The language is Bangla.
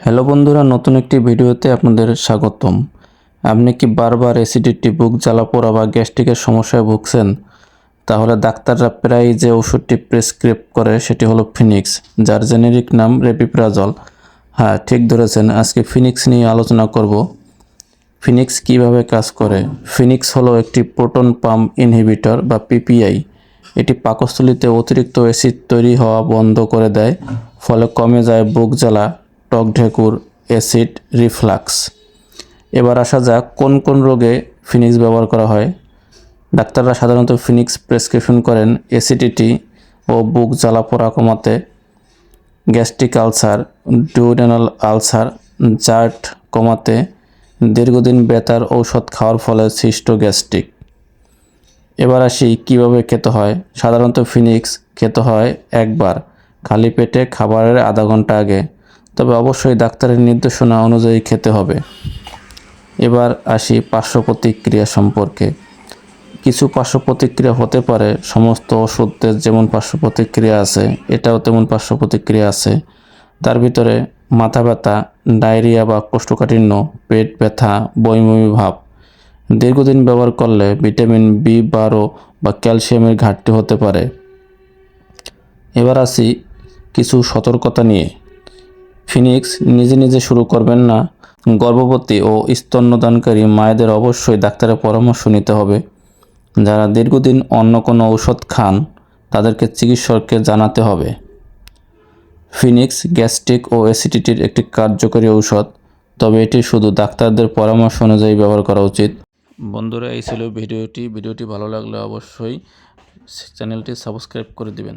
হ্যালো বন্ধুরা, নতুন একটি ভিডিওতে আপনাদের স্বাগতম। আপনি কি বারবার অ্যাসিডিটি, বুক জ্বালা পোড়া বা গ্যাস্ট্রিকের সমস্যায় ভুগছেন? তাহলে ডাক্তাররা প্রায় যে ওষুধটি প্রেসক্রাইব করে সেটি হলো ফিনিক্স, যার জেনেরিক নাম রেপিপ্রাজল। হ্যাঁ ঠিক ধরেছেন, আজকে ফিনিক্স নিয়ে আলোচনা করব। ফিনিক্স কীভাবে কাজ করে? ফিনিক্স হলো একটি প্রোটন পাম্প ইনহিবিটর বা পিপিআই। এটি পাকস্থলীতে অতিরিক্ত অ্যাসিড তৈরি হওয়া বন্ধ করে দেয়, ফলে কমে যায় বুক জ্বালা। টক ঢেকুর, অ্যাসিড, রিফ্লাক্স। এবার আসা যাক কোন কোন রোগে ফিনিক্স ব্যবহার করা হয়। ডাক্তাররা সাধারণত ফিনিক্স প্রেসক্রিপশন করেন অ্যাসিডিটি ও বুক জ্বালা পোড়া কমাতে। Gastric ulcer duodenal ulcer, GERD কমাতে। দীর্ঘদিন বেতার ঔষধ খাওয়ার ফলে সৃষ্ট গ্যাস্ট্রিক। এবার আসি কীভাবে খেতে হয়। সাধারণত ফিনিক্স খেতে হয় একবার, খালি পেটে খাবারের আধা ঘণ্টা আগে। তবে অবশ্যই ডাক্তারের নির্দেশনা অনুযায়ী খেতে হবে। এবার আসি পার্শ্ব প্রতিক্রিয়া সম্পর্কে। কিছু পার্শ্ব প্রতিক্রিয়া হতে পারে, সমস্ত ওষুধের যেমন পার্শ্ব প্রতিক্রিয়া আছে, এটাও তেমন পার্শ্ব প্রতিক্রিয়া আছে। তার ভিতরে মাথা ব্যথা, ডায়রিয়া বা কোষ্ঠকাঠিন্য, পেট ব্যথা, বমিবমি ভাব। দীর্ঘদিন ব্যবহার করলে ভিটামিন বি বারো বা ক্যালসিয়ামের ঘাটতি হতে পারে। এবার আসি কিছু সতর্কতা নিয়ে। ফিনিক্স নিজে নিজে শুরু করবেন না। গর্ভবতী ও স্তন্যদানকারী মায়েদের অবশ্যই ডাক্তারের পরামর্শ নিতে হবে। যারা দীর্ঘদিন অন্য কোনো ঔষধ খান, তাদেরকে চিকিৎসককে জানাতে হবে। ফিনিক্স গ্যাস্ট্রিক ও অ্যাসিডিটির একটি কার্যকরী ঔষধ, তবে এটি শুধু ডাক্তারদের পরামর্শ অনুযায়ী ব্যবহার করা উচিত। বন্ধুরা, এই ছিল ভিডিওটি। ভিডিওটি ভালো লাগলে অবশ্যই চ্যানেলটি সাবস্ক্রাইব করে দিবেন।